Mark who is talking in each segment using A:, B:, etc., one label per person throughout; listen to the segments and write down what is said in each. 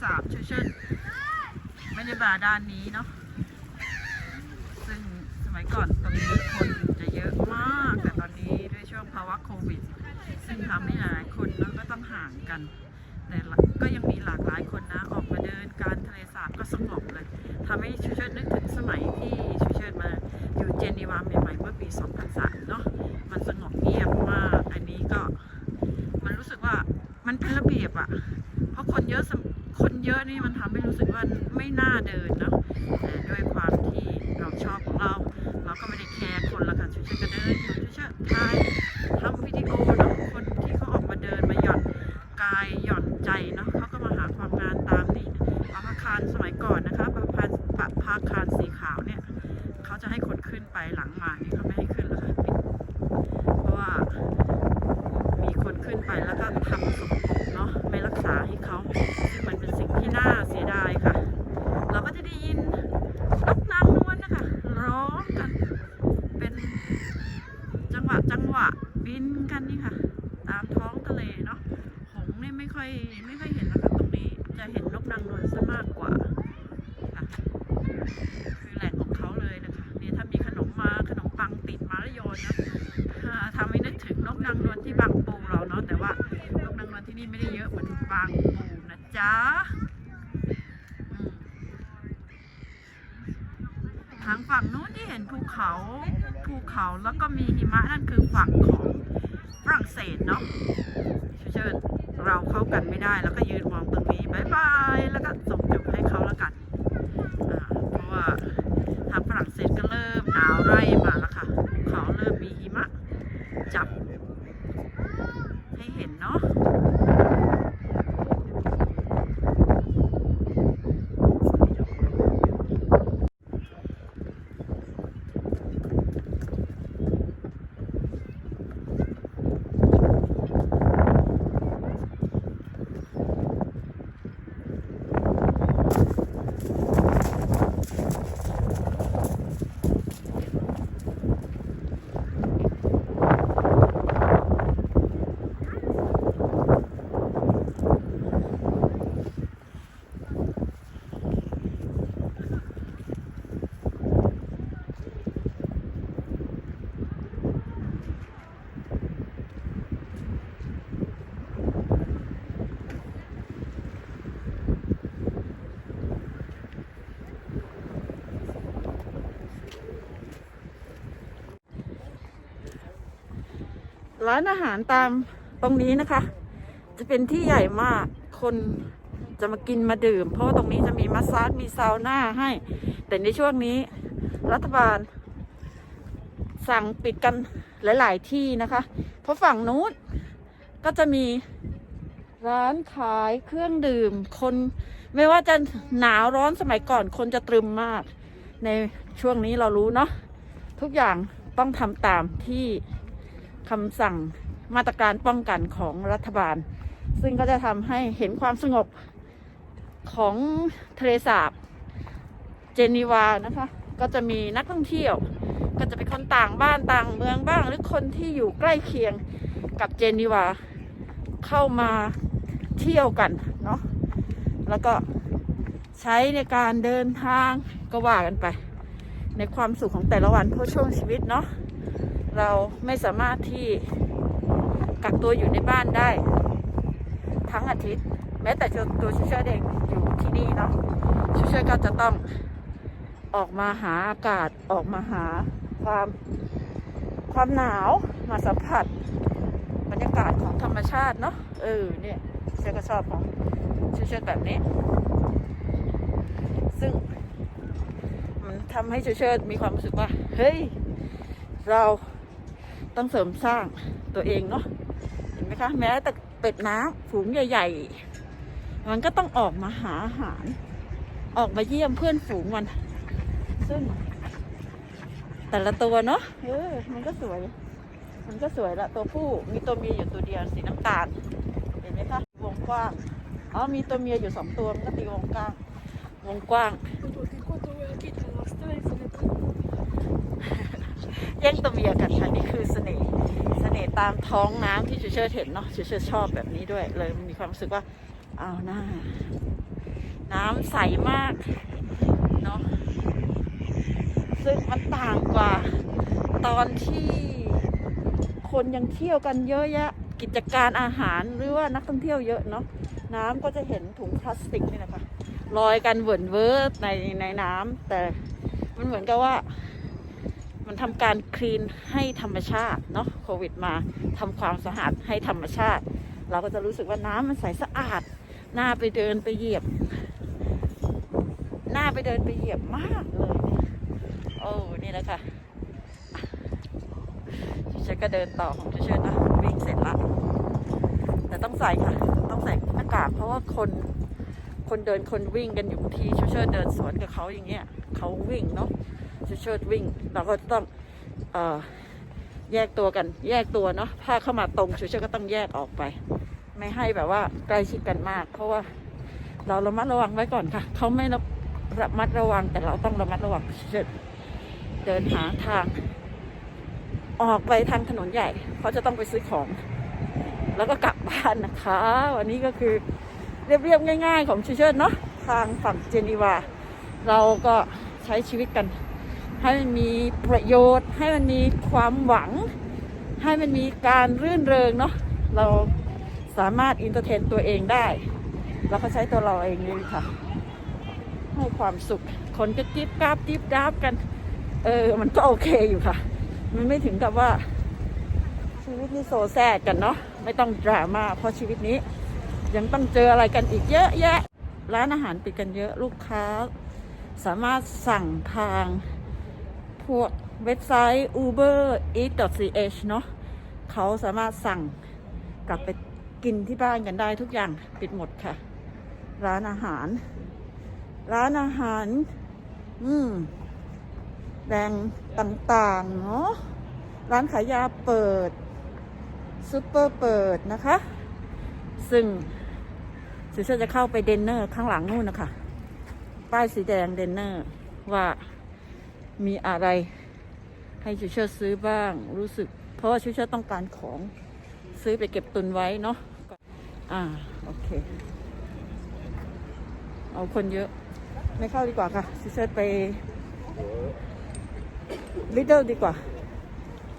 A: สาบเชิญไม่ได้มาด้านนี้เนาะซึ่งสมัยก่อนตรงนี้คนจะเยอะมาก แต่ตอนนี้ด้วยช่วงภาวะโควิด ซึ่งทำให้หลายคนนั้นก็ต้องห่างกัน แต่ก็ยังมีหลากหลายคนนะออกมาเดินการทะเลสาบก็สงบเลยทำให้ชูเชิดนึกถึงสมัยที่ชูเชิดมาอยู่เจนีวาใหม่ๆเมื่อปี 2003 เนาะมันสงบเงียบมาก อันนี้ก็ มันรู้สึกว่ามัน เป็นระเบียบอะเพราะคนเยอะคนเยอะนี่มันทำให้รู้สึกว่าไม่น่าเดินเนาะแต่ด้วยความที่เราชอบของเรา เราก็ไม่ได้แคร์คนละค่ะชูเชิดก็เดินอยู่ชูเชิดถ่ายทำวิดีโอเนาะคนที่เขาออกมาเดินมาหย่อนกายหย่อนใจเนาะเขาก็มาหาความงานตามนี่ปะพาคารสมัยก่อนนะคะปะพาปะพาคารสีขาวเนี่ยเขาจะให้คนขึ้นไปหลังมานี่เขาไม่ให้ขึ้นแล้วค่ะเพราะว่ามีคนขึ้นไปแล้วก็ทำสกปรกเนาะไม่รักษาให้เขาซึ่งมันเป็นสิ่งที่น่าเสียดายค่ะ เราก็จะได้ยินนกนางนวลนะคะร้องกันเป็นจังหวะจังหวะ บินกันนี่ค่ะ ตามท้องทะเลเนาะหงนี่ไม่ค่อยไม่ค่อยเห็นแล้วค่ะตรงนี้จะเห็นนกนางนวลซะมากกว่าค่ะคือแหล่งของเขาเลยนะคะเนี่ยถ้ามีขนมมาขนมปังติดมาแล้วโยนนะอ่าทำให้นึกถึงนกนางนวลที่บางปูเราเนาะแต่ว่านกนางนวลที่นี่ไม่ได้เยอะเหมือนบางปูนะจ๊ะทางฝั่งนู้นที่เห็นภูเขา ภูเขาแล้วก็มีหิมะนั่นคือฝั่งของฝรั่งเศสเนาะเชิญเราเข้ากันไม่ได้แล้วก็ยืนมองตรงนี้บายบายแล้วก็ส่งจุบให้เขาแล้วกันอ่าเพราะว่าทางฝรั่งเศสก็เริ่มหนาวไร่มาแล้วค่ะภูเขาเริ่มมีหิมะจับ ให้เห็นเนาะ ร้านอาหารตามตรงนี้นะคะ จะเป็นที่ใหญ่มากคนจะมากินมาดื่ม เพราะตรงนี้จะมีมัสซาจมีซาวน่าให้ แต่ในช่วงนี้รัฐบาล สั่งปิดกันหลาย ๆ ที่นะคะ เพราะฝั่งนู้นก็จะมีร้านขายเครื่องดื่ม คนไม่ว่าจะหนาวร้อนสมัยก่อนคนจะตรึมมาก ในช่วงนี้เรารู้เนาะทุกอย่างต้องทำตามที่ คำสั่งมาตรการป้องกันของรัฐบาล ซึ่งก็จะทำให้เห็นความสงบของทะเลสาบเจนีวานะคะ ก็จะมีนักท่องเที่ยว ก็จะเป็นคนต่างบ้านต่างเมืองบ้าง หรือคนที่อยู่ใกล้เคียงกับเจนีวาเข้ามาเที่ยวกันเนาะแล้วก็ใช้ในการเดินทางก็ว่ากันไป ในความสุขของแต่ละวันเพราะช่วงชีวิตเนาะ เราไม่สามารถที่กักตัวอยู่ในบ้านได้ ทั้งอาทิตย์ แม้แต่ตัวชูเชอร์เองอยู่ที่นี่เนาะชูเชอร์ก็จะต้องออกมาหาอากาศออกมาหาความความหนาวมาสัมผัสบรรยากาศของธรรมชาติเนาะเออเนี่ยเชื่อก็ชอบของเชื่อๆแบบนี้ ซึ่งมันทำให้เชื่อมีความรู้สึกว่า เฮ้ย เรา ต้องเสริมสร้างตัวเองเนาะเห็นไหมคะแม้แต่เป็ดน้ำฝูงใหญ่ ๆ มันก็ต้องออกมาหาอาหาร ออกมาเยี่ยมเพื่อนฝูงมัน ซึ่ง แต่ละตัวเนาะเออมันก็สวย มันก็สวยละตัวผู้มีตัวเมียอยู่ตัวเดียวสีน้ำตาล เห็นไหมคะวงกว้างอ๋อมีตัวเมียอยู่สองตัวมันก็ตีวงกว้าง วงกว้าง แย่งตัวเมียกันค่ะนี่คือเสน่ห์เสน่ห์ตามท้องน้ำที่ชูเชิดเห็นเนาะชูเชิดชอบแบบนี้ด้วย เลยมีความรู้สึกว่าเอาหน้า น้ำใสมากเนาะซึ่งมันต่างกว่าตอนที่คนยังเที่ยวกันเยอะแยะ กิจการอาหารหรือว่านักท่องเที่ยวเยอะเนาะน้ำก็จะเห็นถุงพลาสติกนี่นะคะลอยกันเวิร์นเวอร์ในในน้ำแต่มันเหมือนกับว่า มันทำการคลีนให้ธรรมชาติเนาะโควิดมาทำความสะอาดให้ธรรมชาติ เราก็จะรู้สึกว่าน้ำมันใสสะอาดหน่าไปเดินไปเหยียบ หน่าไปเดินไปเหยียบมากเลยโอ้นี่แหละค่ะฉันก็เดินต่อของเฉยๆนะวิ่งเสร็จละแต่ต้องใส่ค่ะ ต้องใส่หน้ากากเพราะว่าคนคนเดินคนวิ่งกันอยู่ที่เชิดๆเดินสวนกับเขาอย่างเงี้ยเขาวิ่งเนาะ เชิดวิ่ง เราก็ต้องอแยกตัวกันแยกตัวเนาะถ้าเข้ามาตรงเชิดก็ต้องแยกออกไป ไม่ให้แบบว่าใกล้ชิดกันมาก เพราะว่าเราระมัดระวังไว้ก่อนค่ะ เขาไม่ระระมัดระวังแต่เราต้องระมัดระวังเชิดเดินหาทาง ออกไปทางถนนใหญ่เขาจะต้องไปซื้อของ แล้วก็กลับบ้านนะคะ วันนี้ก็คือเรียบๆง่าย ๆ ของเชิดเนาะทางฝั่งเจนีวา เราก็ใช้ชีวิตกัน ให้มันมีประโยชน์ ให้มันมีความหวัง ให้มันมีการรื่นเริงเนาะเราสามารถอินเตอร์เทนตัวเองได้ เราก็ใช้ตัวเราเองนี่ค่ะ ให้ความสุข คนก็จิ๊บกราบจิ๊บดาบกัน เออ มันก็โอเคอยู่ค่ะ มันไม่ถึงกับว่า ชีวิตนี่โซแซดกันเนาะไม่ต้องดราม่าเพราะชีวิตนี้ยังต้องเจออะไรกันอีกเยอะแยะ ร้านอาหารปิดกันเยอะลูกค้า สามารถสั่งทาง พวกเว็บไซต์ uber eat.ch เนาะเขาสามารถสั่งกลับไปกินที่บ้านกันได้ทุกอย่างปิดหมดค่ะ ร้านอาหาร ร้านอาหาร อืมแดงต่างๆ เนาะร้านขายยาเปิดซูเปอร์เปิดนะคะ ซึ่งสุเชษจะเข้าไปเดนเนอร์ข้างหลังนู่นนะคะ ป้ายสีแดงเดนเนอร์ว่า มีอะไรให้ชูเชอร์ซื้อบ้างรู้สึก เพราะว่าชูเชอร์ต้องการของซื้อไปเก็บตุนไว้เนาะอ่าโอเค เอาคนเยอะ ไม่เข้าดีกว่าค่ะชูเชอร์ไปลิเดิลดีกว่า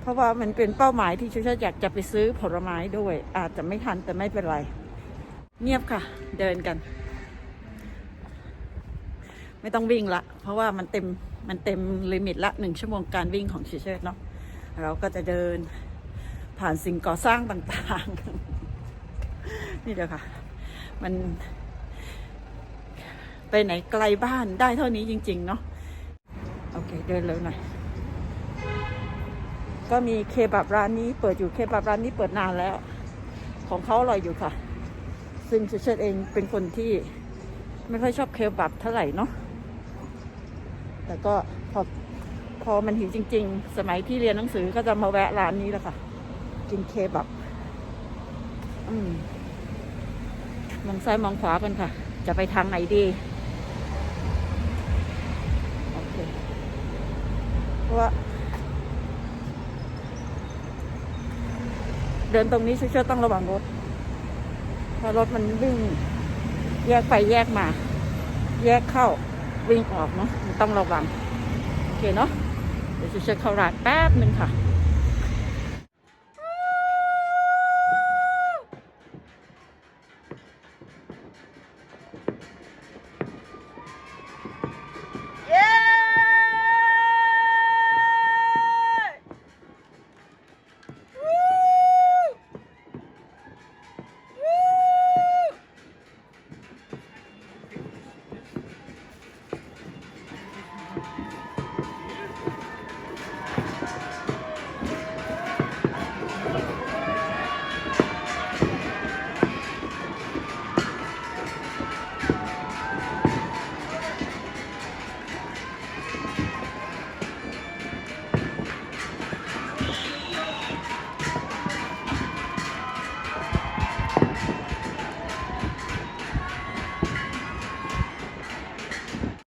A: เพราะว่ามันเป็นเป้าหมายที่ชูเชอร์อยากจะไปซื้อผลไม้ด้วย อาจจะไม่ทันแต่ไม่เป็นไร เงียบค่ะ เดินกัน ไม่ต้องวิ่งละ เพราะว่ามันเต็ม มันเต็มลิมิตละหนึ่งชั่วโมงการวิ่งของชิเชตเนาะเราก็จะเดินผ่านสิ่งก่อสร้างต่างๆ นี่เดี๋ยวค่ะ มันไปไหนไกลบ้านได้เท่านี้จริง ๆ เนาะโอเค เดินเลยหน่อยก็มีเคบับร้านนี้เปิดอยู่เคบับร้านนี้เปิดนานแล้ว ของเขาอร่อยอยู่ค่ะ ซึ่งชิเชตเองเป็นคนที่ไม่ค่อยชอบเคบับเท่าไหร่เนาะ แต่ก็พอพอมันหิวจริง ๆ สมัยที่เรียนหนังสือก็จะมาแวะร้านนี้แหละค่ะ กินเคบับ อืมมองซ้ายมองขวากันค่ะ จะไปทางไหนดีโอเคเพราะว่า เดินตรงนี้ช่วยๆต้องระวังรถเพราะรถมันวิ่ง แยกไปแยกมา แยกเข้า วิ่งออกเนาะมันต้องระวัง โอเคเนาะ เดี๋ยวจะเช็คเข้าร้านแป๊บหนึ่งค่ะ